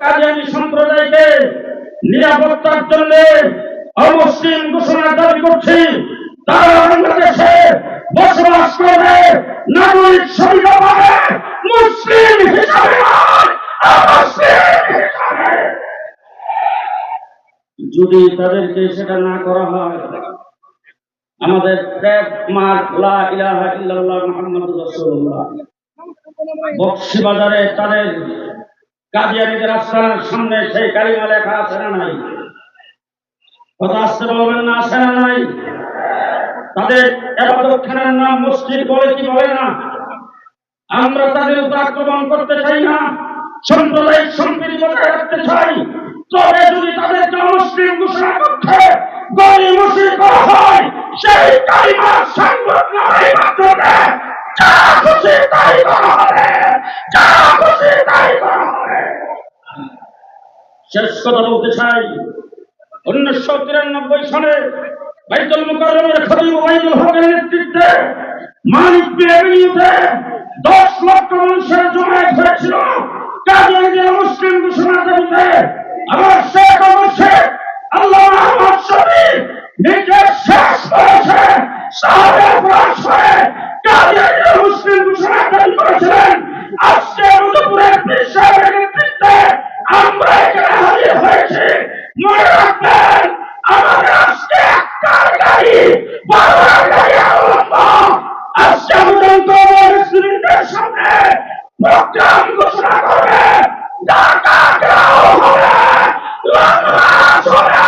কাদিয়ানি সম্প্রদায়কে নিরাপত্তার জন্য অমুসলিম ঘোষণা দাবি করছি তারা বাংলাদেশে বসবাস করবে, নাগরিক সুবিধা পাবে মুসলিম হিসাবে। যদি তাদেরকে সেটা না করা হয়, আমাদের রাসূলুল্লাহ বক্সিবাজারে তাদের কাদিয়ানিদের আস্থানার সামনে সেই কালিমা লেখা আছে না নাই? কথা আসতে বলবেন না, আছে না নাই? তাদের এবাদতখানার নাম মসজিদ বলে কি বলে না? আমরা তাদের উপর আক্রমণ করতে চাই না, সাম্প্রদায়িক সম্প্রীতি রাখতে চাই। তবে যদি তাদেরকে মুসলিম ঘোষণা করতে গলি মুসলিম করা হয়, সেই কালিমার মাধ্যমে যা খুশি তাই করা হবে যা খুশি তাই করা হবে শেষ কথা বলতে চাই। উনিশশো তিরানব্বই সালে বাইতুল মুকাররমের খতিব ওবাইদুল হকের নেতৃত্বে মানিক এভিনিউতে দশ লক্ষ মানুষের জমায়েত হয়েছিল। কাদিয়ানিদের মুসলিম ঘোষণা দাবিতে আমার শেখ অবশ্যই আল্লাহ আহমদ শফি নিজের শেষ বয়সে সাহাবের প্রয়াস করে কাদিয়ানিদের মুসলিম ঘোষণা দাবি করেছিলেন। আজকে মধুপুরের পীর নেতৃত্বে আমরা এখানে হাজির হয়েছি মনে রাখবেন আমাদের আজকে একটা গাড়ি আজকে পর্যন্ত মুসলিমদের সামনে প্রোগ্রাম ঘোষণা করবে ঢাকা গ্রাম হবে বাংলাদেশ হবে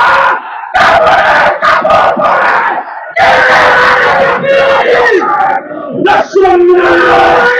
তারপরে কাপড় পরে নাসরুল্লাহ